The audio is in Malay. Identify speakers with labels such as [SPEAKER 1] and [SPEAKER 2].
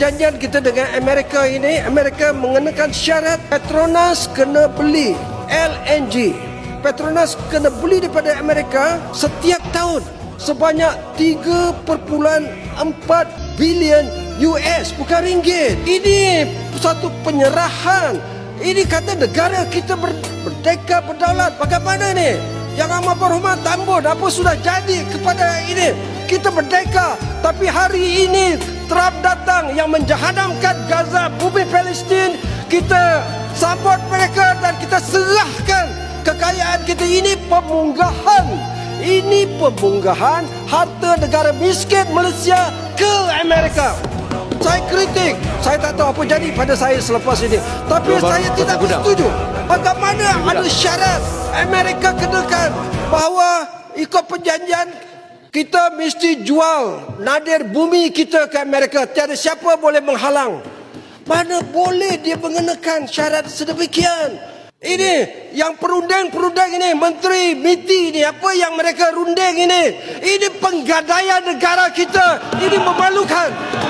[SPEAKER 1] perjanjian kita dengan Amerika ini, Amerika mengenakan syarat Petronas kena beli LNG. Petronas kena beli daripada Amerika setiap tahun sebanyak 3.4 bilion US bukan ringgit. Ini satu penyerahan. Ini kata negara kita ber, berdeka berdaulat. Bagaimana ni? Yang amat berhormat Tambun apa sudah jadi kepada ini? Kita merdeka tapi hari ini Trump datang yang menjahannamkan Gaza, bumi Palestin. Kita sambut mereka dan kita serahkan kekayaan kita ini pemunggahan. Ini pemunggahan harta negara miskin Malaysia ke Amerika. Saya kritik. Saya tak tahu apa jadi pada saya selepas ini. Tapi
[SPEAKER 2] Jawapan
[SPEAKER 1] saya tidak bersetuju. Bagaimana ada syarat Amerika kenakan bahawa ikut perjanjian kita mesti jual nadir bumi kita ke Amerika. Tiada siapa boleh menghalang. Mana boleh dia mengenakan syarat sedemikian? Ini yang perunding-perunding ini, menteri MITI ini, apa yang mereka runding ini? Ini penggadaian negara kita. Ini memalukan.